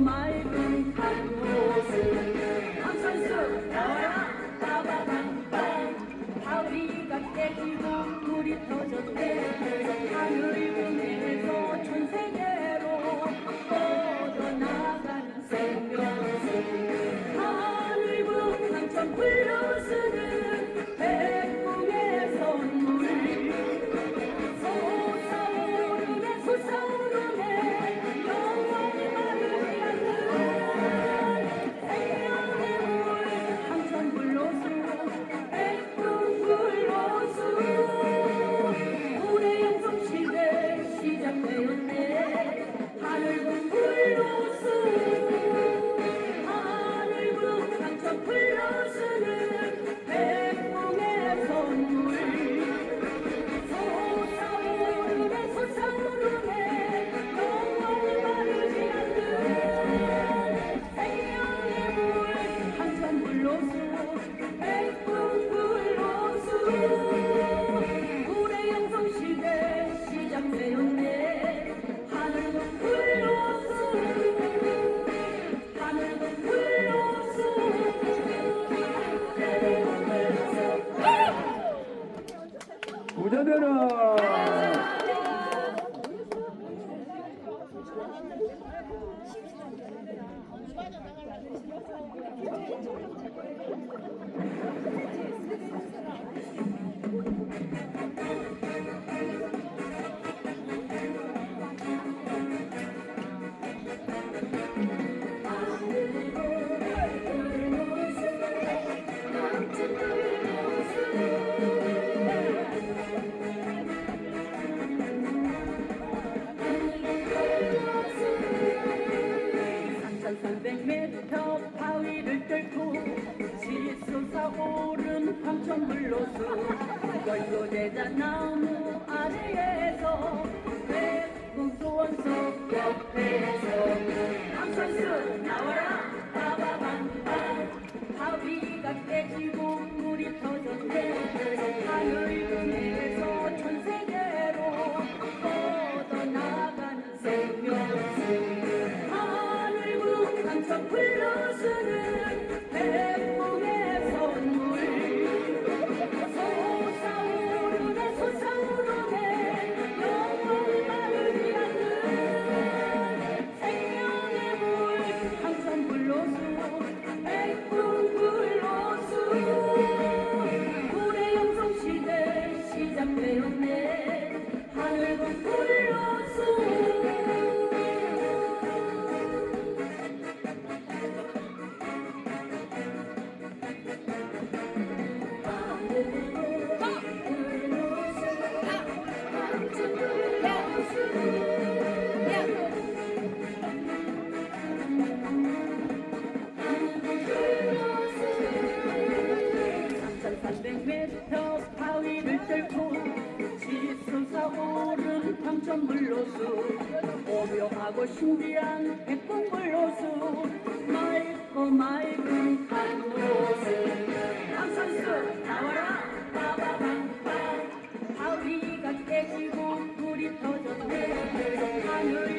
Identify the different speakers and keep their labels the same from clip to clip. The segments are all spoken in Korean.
Speaker 1: my Thank you. में हल 신비한 예쁜 굴로수 맑고 맑은 강로수 남산수 나와라. 빠바밤밤. 바위가 깨지고 불이 터졌네. 하늘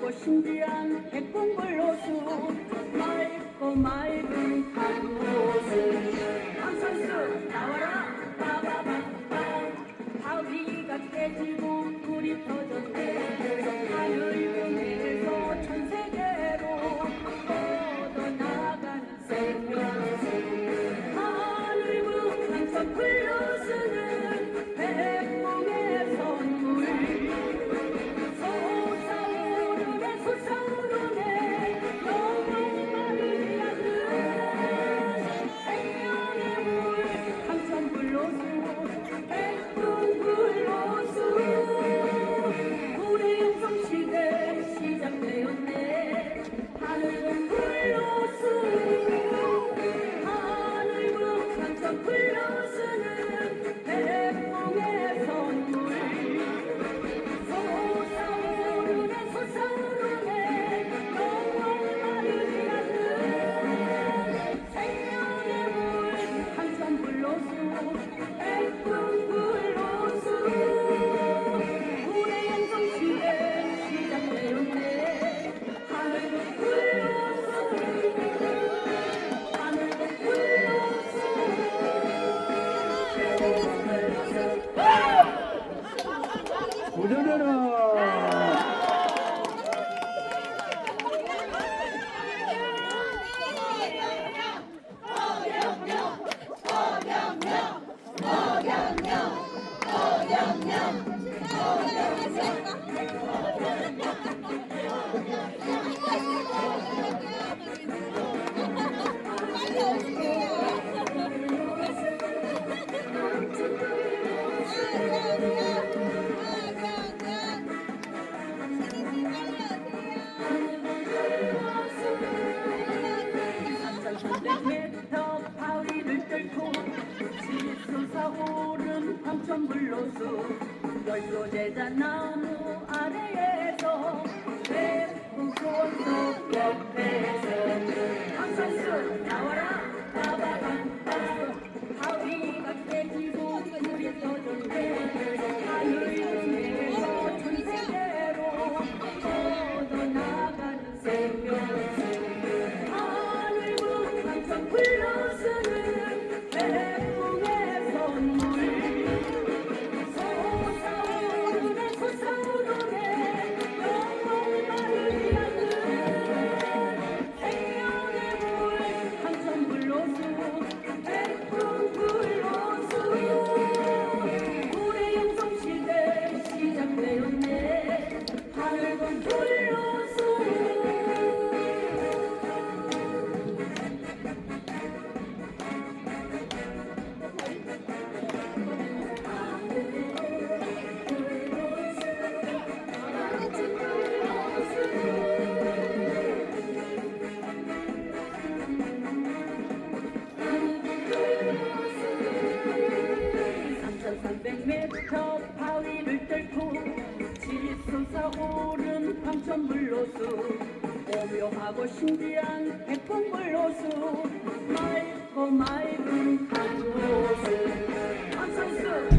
Speaker 1: 하고 신비한 백봉불로수 맑고 맑은 가로수 암선수 나와라. 빠바바빠 바위가 깨질 오른 황천불로수 오묘하고 신비한 백봉불로수 맑고 맑은 한로수 황천수!